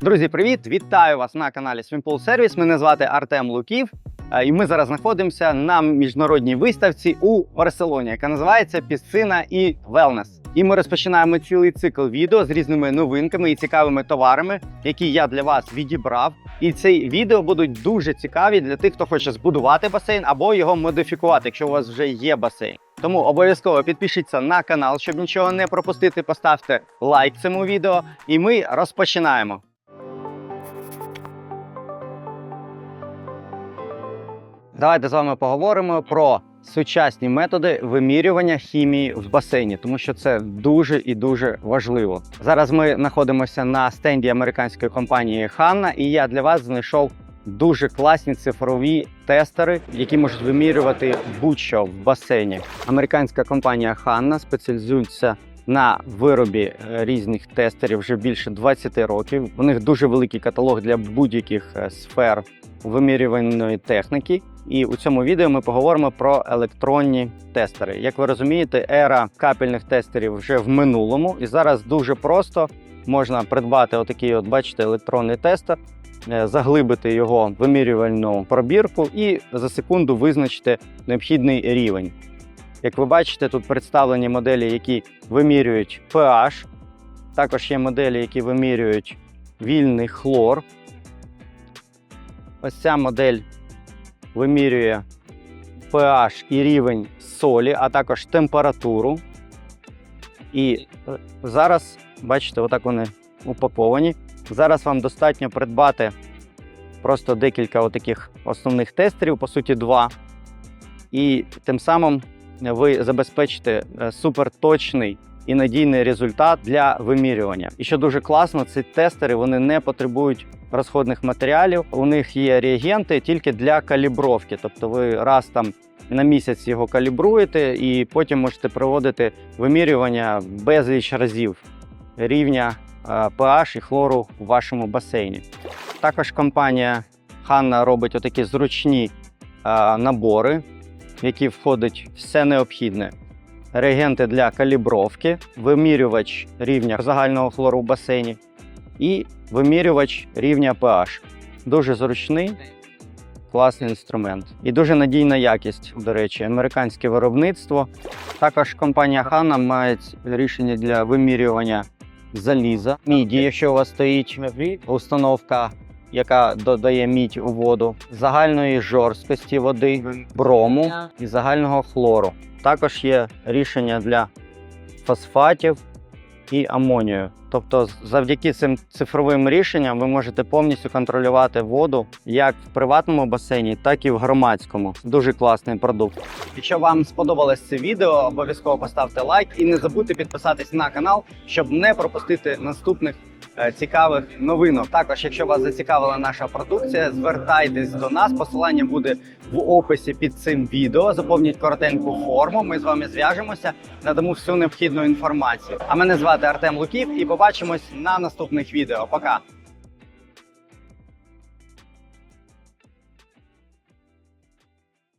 Друзі, привіт! Вітаю вас на каналі Swimpool Service. Мене звати Артем Луків. е, І ми зараз знаходимося на міжнародній виставці у Барселоні, яка називається Пісцина і Велнес. І ми розпочинаємо цілий цикл відео з різними новинками і цікавими товарами, які я для вас відібрав. І ці відео будуть дуже цікаві для тих, хто хоче збудувати басейн або його модифікувати, якщо у вас вже є басейн. Тому обов'язково підпишіться на канал, щоб нічого не пропустити. Поставте лайк цьому відео, і ми розпочинаємо. Давайте з вами поговоримо про сучасні методи вимірювання хімії в басейні, тому що це дуже і дуже важливо. Зараз ми знаходимося на стенді американської компанії Hanna, і я для вас знайшов дуже класні цифрові тестери, які можуть вимірювати будь-що в басейні. Американська компанія Hanna спеціалізується на виробі е, різних тестерів вже більше 20 років. У них дуже великий каталог для будь-яких е, сфер вимірювальної техніки. І у цьому відео ми поговоримо про електронні тестери. Як ви розумієте, ера капельних тестерів вже в минулому, і зараз дуже просто можна придбати отакий, от бачите, електронний тестер, е, заглибити його в вимірювальну пробірку і за секунду визначити необхідний рівень. Як ви бачите, тут представлені моделі, які вимірюють pH. Також є моделі, які вимірюють вільний хлор. Ось ця модель вимірює pH і рівень солі, а також температуру. І е, зараз, бачите, отак вони упаковані. Зараз вам достатньо придбати просто декілька отаких основних тестерів, по суті, два. І тим самим ви забезпечите е, суперточний і надійний результат для вимірювання. І що дуже класно, ці тестери вони не потребують розходних матеріалів. У них є реагенти тільки для калібровки. Тобто ви раз там на місяць його калібруєте, і потім можете проводити вимірювання безліч разів рівня е, pH і хлору в вашому басейні. Також компанія Hanna робить отакі зручні е, набори, в які входить все необхідне. Реагенти для калібровки, вимірювач рівня загального хлору в басейні і вимірювач рівня pH. Дуже зручний, класний інструмент. І дуже надійна якість, до речі, американське виробництво. Також компанія Hanna має рішення для вимірювання заліза, міді, якщо у вас стоїть установка, яка додає мідь у воду, загальної жорсткості води, брому і загального хлору. Також є рішення для фосфатів і амонію. Тобто, завдяки цим цифровим рішенням ви можете повністю контролювати воду як в приватному басейні, так і в громадському. Дуже класний продукт. Якщо вам сподобалось це відео, обов'язково поставте лайк і не забудьте підписатись на канал, щоб не пропустити наступних цікавих новинок. Також, якщо вас зацікавила наша продукція, звертайтесь до нас. Посилання буде в описі під цим відео. Заповніть коротеньку форму. Ми з вами зв'яжемося, надамо всю необхідну інформацію. А мене звати Артем Луків, і побачимось на наступних відео. Пока.